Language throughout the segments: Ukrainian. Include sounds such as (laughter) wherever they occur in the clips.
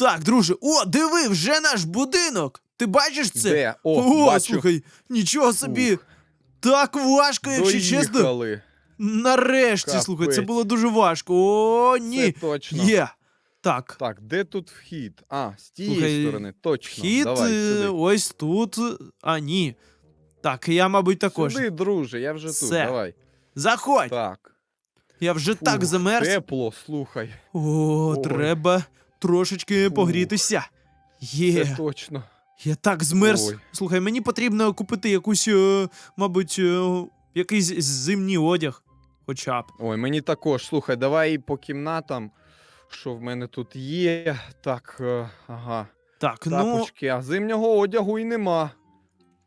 Так, друже, о, диви, вже наш будинок. Ти бачиш це? Де? О, бачу. слухай, нічого собі. Ух. Так важко, якщо чесно. Доїхали. Нарешті, Капець. слухай, це було дуже важко. О, ні. Це точно. Є. Так. Так, де тут вхід? А, з тієї Слухай, сторони, точно. Вхід Давай, е, сюди. ось тут. А, ні. Так, я, мабуть, також. Сюди, друже, я вже тут. Все. Давай. Заходь. Так. Я вже так Фух, замерз. Тепло, слухай. О, Ой. треба трошечки погрітися. Є. Це точно. Я так змерз. Ой. Слухай, мені потрібно купити якусь, е, мабуть, е, якийсь зимній одяг. Хоча б. Ой, мені також. Слухай, давай по кімнатам. Що в мене тут є? Так, е, ага. Так, ну Тапочки, а зимнього одягу і нема.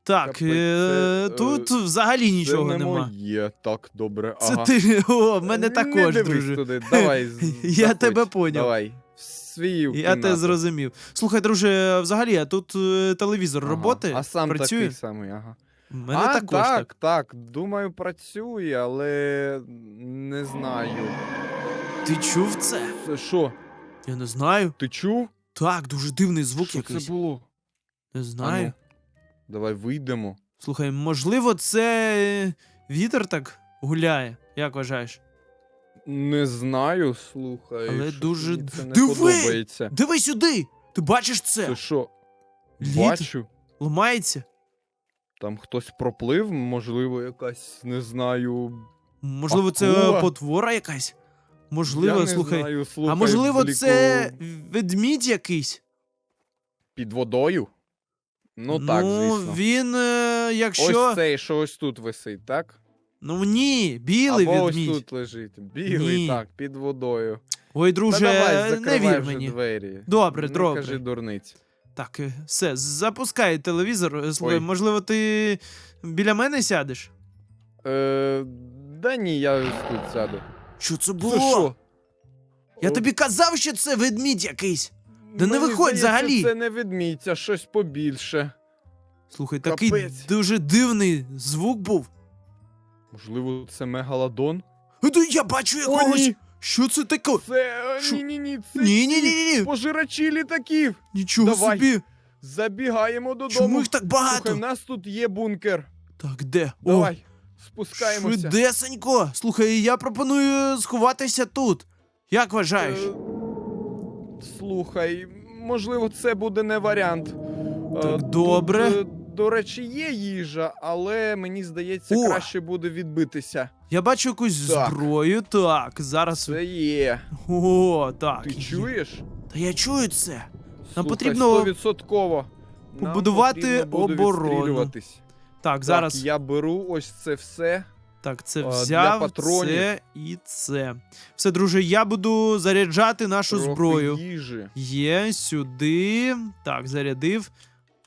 так, капець, е, це, тут е, взагалі нічого Це не нема. моє. Так, добре. Це ага. ти. (laughs) О, в мене Не також, дивись друже. туди. Давай. з- (laughs) Я заходь. тебе поняв. Давай. В свою Я кімнату. те зрозумів. Слухай, друже, взагалі, а тут е, телевізор Ага. роботи А сам працює? такий самий, ага. У мене а, також так, так. так, думаю, працює, але не знаю. Ти чув це? Це що? Я не знаю. Ти чув? Так, дуже дивний звук що якийсь. це було? Не знаю. Ану, давай вийдемо. Слухай, можливо, це е, вітер так гуляє, як вважаєш? Не знаю, слухай. Але дуже мені це не Диви! подобається. Диви сюди! Ти бачиш це? Це що? Лід Бачу. ламається. Там хтось проплив, можливо, якась, не знаю. Можливо, це Акула? потвора якась. Можливо, я не слухай. знаю, слухай. а можливо, зліку це ведмідь якийсь? Під водою? Ну так, звісно. він, е, якщо. Ось цей, що ось тут висить, так? Ну ні, білий Або ведмідь. ось тут лежить. Білий, Ні. так, під водою. Ой, Та друже, давай, не закривай вір вже мені. двері. Добре, не добре. кажи дурниць. Так, е, все, запускай телевізор. Е, Слухай, Ой. можливо, ти біля мене сядеш? Е, да ні, я ось тут сяду. Що це Це було? що? Я О, тобі казав, що це ведмідь якийсь. Да не мені виходь здається, взагалі. Це не ведмідь, а щось побільше. Слухай, такий Капець. дуже дивний звук був. Можливо, це мегалодон? Е, Я бачу О, якогось. ні! Що це таке? Це Що? ні-ні-ні, це Ні, ні, ні, ні, ні. пожирачі літаків. Нічого Давай, собі. Забігаємо додому. Чому їх так багато? Слухай, в нас тут є бункер. Так, де? Давай, О, спускаємося. швидесенько. Слухай, я пропоную сховатися тут. Як вважаєш? Е, Слухай, можливо, це буде не варіант. Е, Так, тут, добре. е, До речі, є їжа, але мені здається, О! краще буде відбитися. Я бачу якусь Так. зброю. Так, зараз. Це є. О, так. Ти чуєш? Та я чую це. Нам потрібно 100%. Побудувати оборону. Так, зараз. Так, я беру ось це все. Так, це а, для взяв, патронів. це і це. Все, друже, я буду заряджати нашу трохи зброю. їжі. Є сюди. Так, зарядив.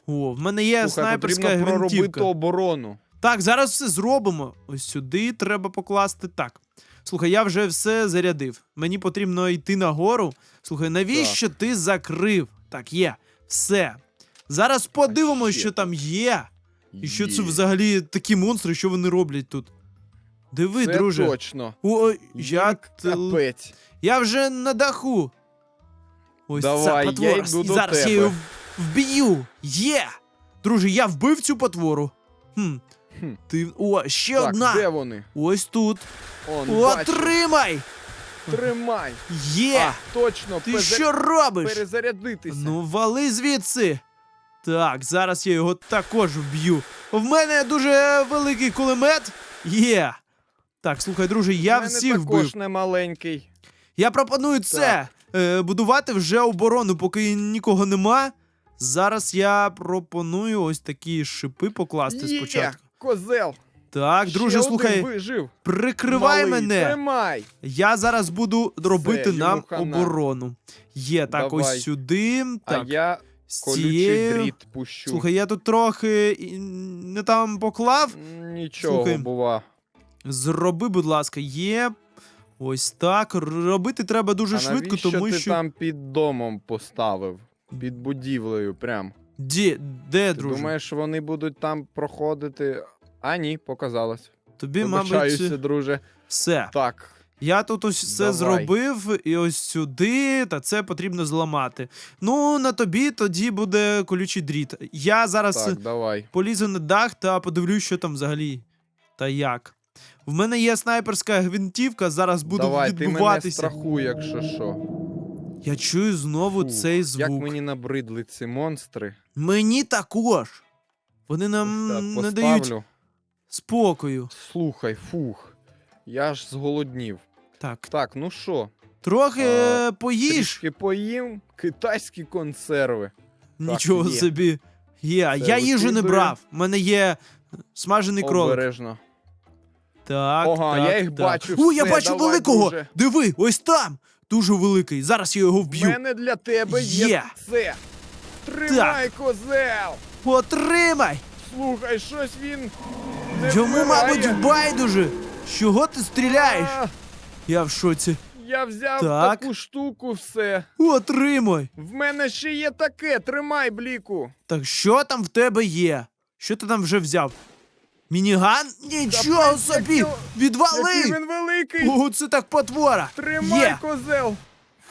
О, в мене є Слухай, снайперська потрібно проробити гвинтівка. оборону. Так, зараз все зробимо. Ось сюди треба покласти. Так. Слухай, я вже все зарядив. Мені потрібно йти нагору. Слухай, навіщо ти закрив? Так, є. Все. Зараз подивимося, ще? що там є. І що це Є. взагалі такі монстри, що вони роблять тут. Диви, Це друже. точно. Ой, я, тел- Капець. я вже на даху. Ось Давай, ця я потвора. йду І до зараз я тебе. її вб'ю. Є! Друже, я вбив цю потвору. Хм. Хм. Ти. О, ще Так, одна. де вони? Ось тут. Он. Отримай! Тримай. Є! А, точно, Ти переза- що робиш? перезарядитися. Ну, вали звідси. Так, зараз я його також вб'ю. В мене дуже великий кулемет. Є. Так, слухай, друже, я В мене всіх також не маленький. Я пропоную це е, будувати вже оборону, поки нікого нема. Зараз я пропоную ось такі шипи покласти Є, спочатку. козел. Так, друже, один слухай, вижив. прикривай Малий, мене. Тримай. Я зараз буду робити йому нам хана. оборону. Є, так, Давай. ось сюди. Так, а я з колючий цією. дріт пущу. Слухай, я тут трохи і- не там поклав. Нічого, слухай. бува. Зроби, будь ласка, є. Ось так. Робити треба дуже а швидко, навіщо тому ти що. там під домом поставив? Під будівлею прям. Ді, де, Ти друже? думаєш, вони будуть там проходити? А ні, показалось. Тобі, мабуть, друже. все. Так. Я тут ось все Давай. зробив, і ось сюди, та це потрібно зламати. Ну, на тобі тоді буде колючий дріт. Я зараз Так, давай. полізу на дах та подивлюсь, що там взагалі та як. В мене є снайперська гвинтівка, зараз буду давай, ти мене відбуватися. страхуй, якщо що. Я чую знову Фу, цей звук. Як мені набридли ці монстри. Мені також. Вони нам Ось так, не поставлю. дають спокою. Слухай, фух. Я ж зголоднів. Так, Так, ну що, трохи А, поїж. трішки поїм китайські консерви. Нічого є. собі. Є, Це я їжу не брав. У мене є смажений кролик. Обережно. Так, Ага, так, я їх так. бачу, О, я все, бачу давай, великого. друже. Диви, ось там. Дуже великий. Зараз я його вб'ю. мене для тебе є, Є. це. Тримай, козел! Потримай! Слухай, щось він. Не Йому, мабуть, байдуже. Чого ти стріляєш? А, Я в шоці. Я взяв Так. таку штуку, все. Отримай. В мене ще є таке. Тримай, бліку. Так що там в тебе є? Що ти там вже взяв? Мініган? Нічого Капець, собі! який- Відвали! Який він великий! О, це так потвора! Тримай, Є! козел!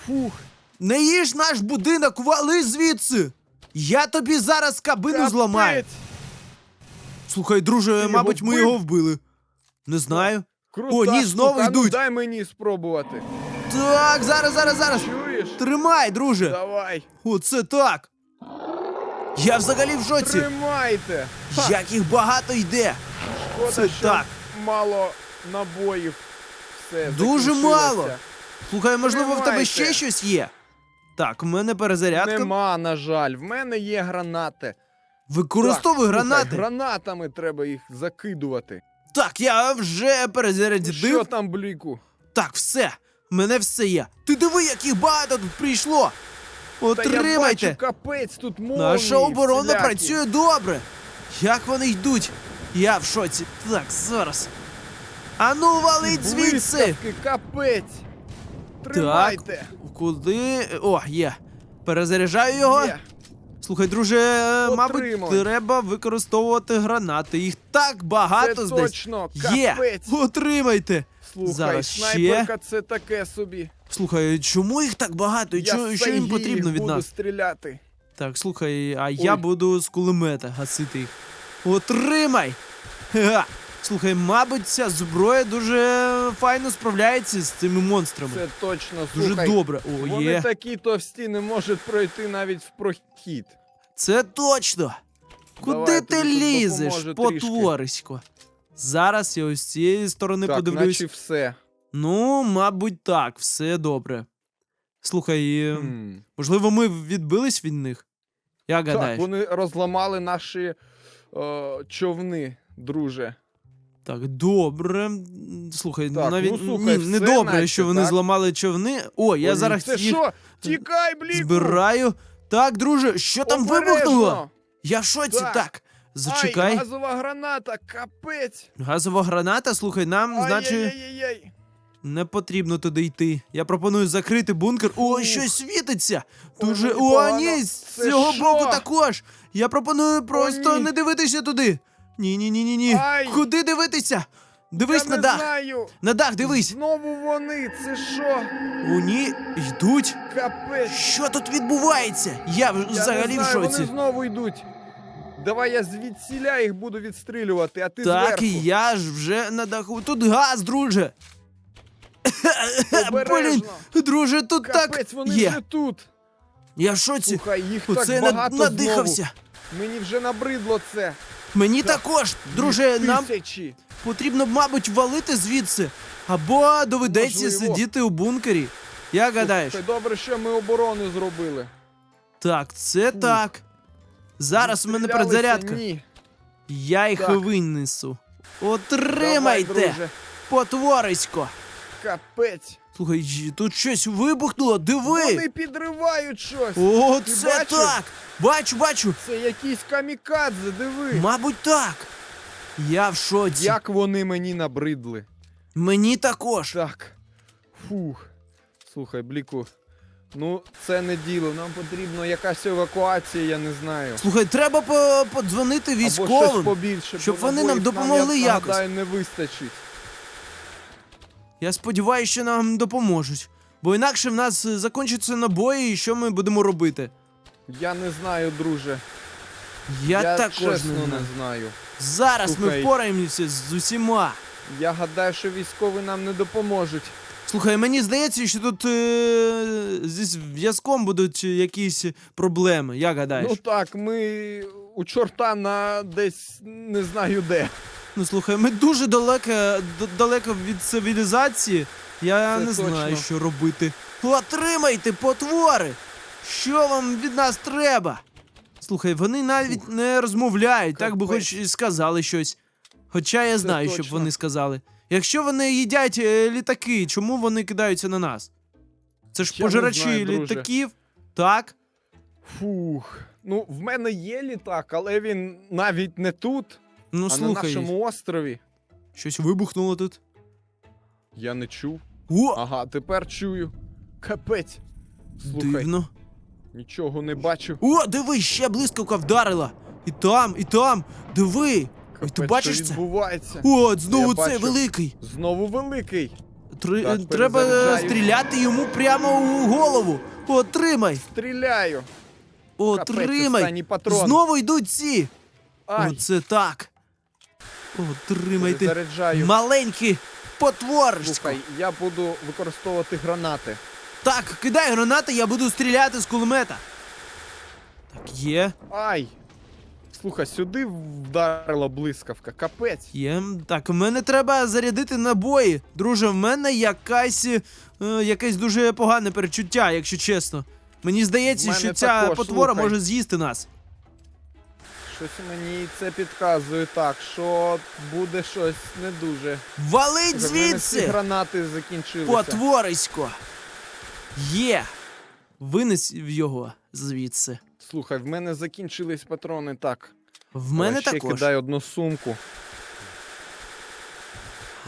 Фух, Не їж наш будинок, вали звідси! Я тобі зараз кабину зламаю. Слухай, друже, Ти його мабуть, ми вбив? його вбили. Не знаю. Крута О, ні, знову штука. А ну, йдуть. дай мені спробувати. Так, зараз, зараз, зараз. Чуєш? Тримай, друже. Давай. Оце так. Я взагалі в шоці. Тримайте. Як їх багато йде. шкода, це що так. мало набоїв. Все, Дуже закінчилося. мало. Слухай, можливо, в тебе Тримайте. ще щось є? Так, в мене перезарядка. Нема, на жаль. В мене є гранати. Використовуй Так, слухай, гранати. гранатами треба їх закидувати. Так, я вже перезарядив. Що там, бліку? Так, все. В мене все є. Ти диви, яких багато тут прийшло. Та я бачу, капець, тут молнії Наша оборона всілякі. працює добре. Як вони йдуть? Я в шоці. Так, зараз. Ану, валить звідси. Блискавки, капець. Тримайте. Куди? О, є. Перезаряджаю його. Є. Слухай, друже, мабуть, Отримуй. треба використовувати гранати. Їх так багато Це здесь. точно, Є! капець. Отримайте! Слухай, Зараз ще. снайперка це таке собі. Слухай, чому їх так багато? І Я чо- що їм потрібно від буду нас? стріляти. Так, слухай, а я Ой. буду з кулемета гасити їх. Отримай! Ха! Слухай, мабуть, ця зброя дуже файно справляється з цими монстрами. Це точно, дуже слухай. добре. О, Вони є. такі товсті не можуть пройти навіть в прохід. Це точно. Куди Давай, я ти тобі тут лізеш, допоможу трішки. потворисько? Зараз я ось з цієї сторони так, подивлюсь. наче все. Ну, мабуть, так, все добре. Слухай, Хм. можливо, ми відбились від них? Як Так, гадаєш? вони розламали наші е, човни, друже. Так, добре. М, Слухай, Так, навіть ну, слухай, ні, не добре, наче, що вони так? зламали човни. О, я Ой, зараз Це їх що? Тікай, бліку! збираю. Так, друже, що там Обережно! вибухнуло? Я в шоці, Так. так. Зачекай. Ай, газова граната, капець! Газова граната, слухай, нам, значить, Ай-яй-яй-яй! Не потрібно туди йти. Я пропоную закрити бункер. О, щось світиться. Дуже. мені О, ні, з Це цього що? боку також. Я пропоную просто ні. не дивитися туди. Ні, ні, ні, ні, ні. Ай. Куди дивитися? Дивись Я на не дах. знаю! На дах дивись. Знову вони, це що? О, ні, йдуть. Капець! Що тут відбувається? Я в- Я взагалі не в знаю, шоці. Вони знову йдуть. Давай я звідсіля їх буду відстрілювати, а ти Так, зверху. і я ж вже на даху. Тут газ, друже. Блін, Обережно. друже, тут Капець, так вони є. вже тут. Я в шоці. Слухай, їх Оце я над- багато надихався. знову. Мені вже набридло це. Мені Так. також, друже, нам тисячі. потрібно, мабуть, валити звідси. Або доведеться Можливо. сидіти у бункері. Як гадаєш? Слухай, добре, що ми оборону зробили. Так, це Фу. так. Зараз у мене перезарядка. Ні. Я їх Так. винесу. Давай, Отримайте, друже. потворисько. Капець. Слухай, тут щось вибухнуло, диви! Вони підривають щось. О, Ти це бачив? так! Бачу, бачу! Це якісь камікадзе, диви. Мабуть, так. Я в шоці. Як вони мені набридли. Мені також. Так. Фух. Слухай, Бліку. Ну, це не діло. Нам потрібно якась евакуація, я не знаю. Слухай, треба по- подзвонити Або щось військовим. побільше. щоб вони нам допомогли я якось. нагадаю, не вистачить. Я сподіваюся, що нам допоможуть. Бо інакше в нас е, закінчаться набої, і що ми будемо робити? Я не знаю, друже. Я, Я також чесно не не знаю. знаю. Зараз ми впораємося з усіма. Я гадаю, що військові нам не допоможуть. Слухай, мені здається, що тут е- зі зв'язком будуть якісь проблеми. Як гадаєш? Ну так, ми у чорта на десь не знаю де. Ну слухай, ми дуже далеко, далеко від цивілізації. Я Це не знаю, що робити. Отримайте, потвори! Що вам від нас треба? Слухай, вони навіть Ух. не розмовляють, так би хоч і сказали щось. Хоча я Це знаю, щоб точно. вони сказали. Якщо вони їдять е, літаки, чому вони кидаються на нас? Це ж Я не пожирачі знаю, друже. літаків, так? Фух. Ну, в мене є літак, але він навіть не тут, Ну а слухай, на нашому острові. щось вибухнуло тут. Я не чув. О, Ага, тепер чую. Капець. Слухай, дивно. нічого не бачу. О, диви, ще блискавка вдарила. І там, і там. Диви. Ой, ти бачиш що це? відбувається? О, знову Я цей бачу. великий. Знову великий. Три- Так, е, Треба е, перезаряджаю. стріляти йому прямо у голову. Отримай. Стріляю. Капець, Отримай. останній патрон. Знову йдуть ці. Ай, Оце так. Отримайте. заряджаю. Маленькі потворсько. Слухай, я буду використовувати гранати. Так, кидай гранати, я буду стріляти з кулемета. Так, є. Ай! Слухай, сюди вдарила блискавка. Капець. Є. Так, в мене треба зарядити набої. Друже, в мене якась, е, якесь дуже погане перечуття, якщо чесно. Мені здається, В мене що ця також, потвора слухай. може з'їсти нас. Щось мені це підказує так, що буде щось не дуже. Валить Слухай, мене всі звідси! гранати закінчилися. Потворисько! Є! Винес його звідси. Слухай, в мене закінчились патрони так. В мене ще також. кидай одну сумку.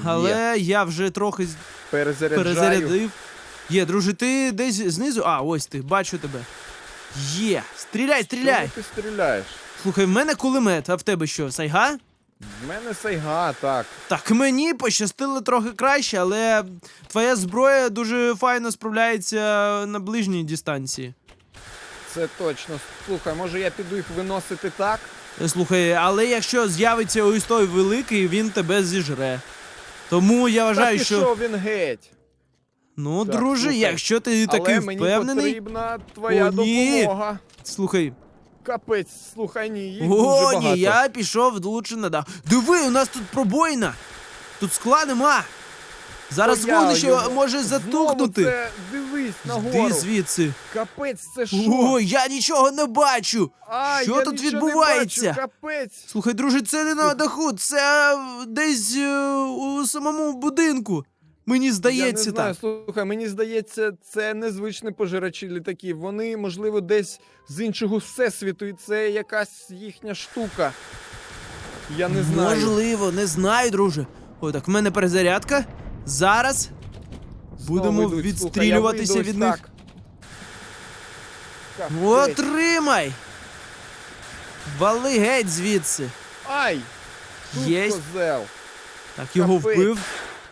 Але Є. я вже трохи з- Перезаряджаю. перезарядив. Є, друже, ти десь знизу. А, ось ти, бачу тебе. Є! Стріляй, стріляй! Чому ти стріляєш? Слухай, в мене кулемет, а в тебе що, сайга? В мене сайга, так. Так, мені пощастило трохи краще, але твоя зброя дуже файно справляється на ближній дистанції. Це точно. Слухай, може я піду їх виносити так? Е, Слухай, але якщо з'явиться ось той великий, він тебе зіжре. Тому я вважаю, що. пішов він геть. Ну, Так, друже, слухай, якщо ти такий Але мені впевнений. потрібна твоя О, ні. допомога. Слухай, Капець, слухай, ні, їх о, дуже багато. ні, я пішов лучше надав. Диви, у нас тут пробоїна! Тут скла нема. Зараз я вогнище його- може Знову затухнути. Це, дивись Йди нагору. звідси. Капець, це що? О, я нічого не бачу. А, що я тут нічого не відбувається? бачу, Капець. Слухай, друже, це не на даху, це е, десь е, у самому будинку. Мені здається я не знаю, так. слухай, мені здається, це незвичні пожирачі літаків. Вони, можливо, десь з іншого всесвіту, і це якась їхня штука. Я не знаю. Можливо, не знаю, друже. О, так, в мене перезарядка. Зараз Знову будемо йдуть. Слухай, відстрілюватися вийду від них. так. Капець. Отримай! Вали геть звідси. Ай! Тут Єсть. козел. Так, його Капець. вбив.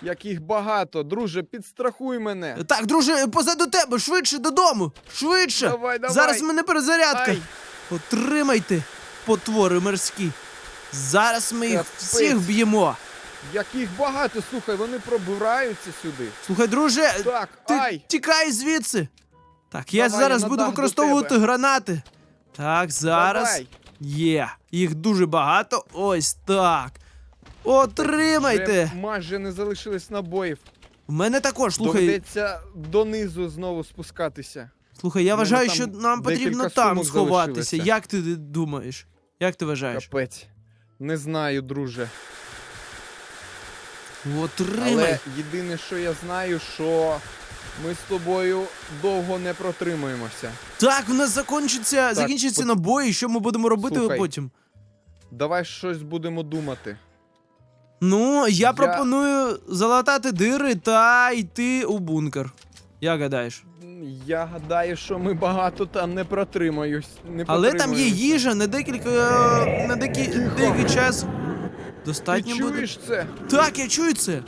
Як їх багато. Друже, підстрахуй мене. Так, друже, позаду тебе, швидше додому! Швидше! Давай, давай. Зараз в мене перезарядка. Ай! Отримайте, потвори морські. Зараз ми їх Капець. всіх б'ємо. Як їх багато, слухай, вони пробираються сюди. Слухай, друже, Так, ти ай! тікай звідси. Так, я Давай, зараз на буду дах до використовувати тебе. гранати. Так, зараз. Давай. Є. Їх дуже багато. Ось так. Отримайте. Вже майже не залишилось набоїв. У мене також, слухай. Доведеться донизу знову спускатися. Слухай, я мене вважаю, там що нам потрібно декілька там сумок сховатися. залишилося. Як ти думаєш? Як ти вважаєш? Капець. Не знаю, друже. Отримай. Але єдине, що я знаю, що ми з тобою довго не протримаємося. Так, в нас закінчиться, закінчаться от- набої. Що ми будемо робити Слухай. потім? Давай щось будемо думати. Ну, я, Я- пропоную залатати дири та йти у бункер. Як гадаєш? Я гадаю, що ми багато там не протримаюсь. Не Але там є їжа на декілька на деякий, час. Ти Достатньо буде. чуєш це? Так, я чую це.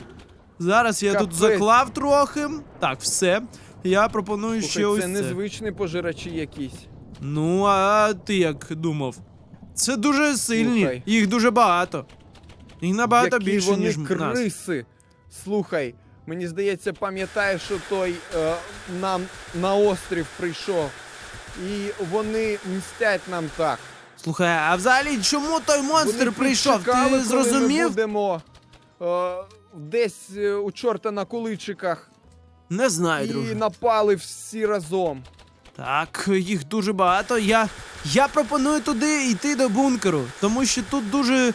Зараз я тут Капець. заклав трохи. Так, все. Я пропоную ще Слухай, ось це це. незвичні пожирачі якісь. Ну, а ти як думав? Це дуже сильні, Слухай. їх дуже багато. Їх набагато Які більше, вони ніж м- нас. криси. Слухай, мені здається, пам'ятаєш, що той е, нам на острів прийшов. І вони мстять нам так. Слухай, а взагалі чому той монстр Вони прийшов? підчекали, Ти коли Ми будемо е, десь е, у чорта на куличиках Не знаю, і друже. напали всі разом. Так, їх дуже багато. Я, я пропоную туди йти до бункеру, тому що тут дуже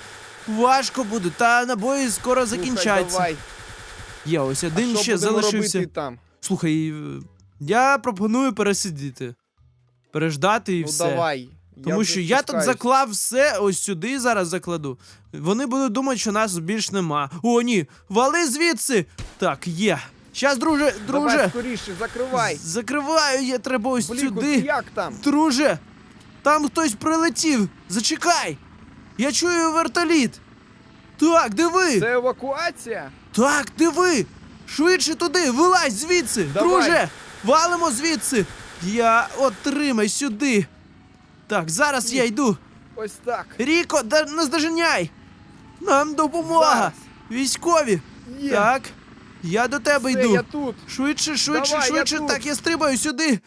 важко буде, та набої скоро закінчаться. Слухай, давай. Є ось А один що ще будемо залишився. робити там? Слухай, е, я пропоную пересидіти. Переждати і ну все. давай. Тому що я тут заклав все, ось сюди зараз закладу. Вони будуть думати, що нас більш нема. О, ні, вали звідси! Так, є. Щас, друже, друже, Давай скоріше, закривай. закриваю я треба ось Бліку, сюди. як там? Друже, там хтось прилетів. Зачекай! Я чую вертоліт. Так, диви! Це евакуація? Так, диви! Швидше туди, вилазь звідси! Давай. Друже! Валимо звідси! Я отримай сюди! Так, зараз я йду. Ось так. Ріко, да наздоженяй! Нам допомога! Зараз. Військові! Є. Так, я до тебе Все, йду. я тут. Швидше, швидше, Давай, я швидше. тут. Так, я стрибаю сюди.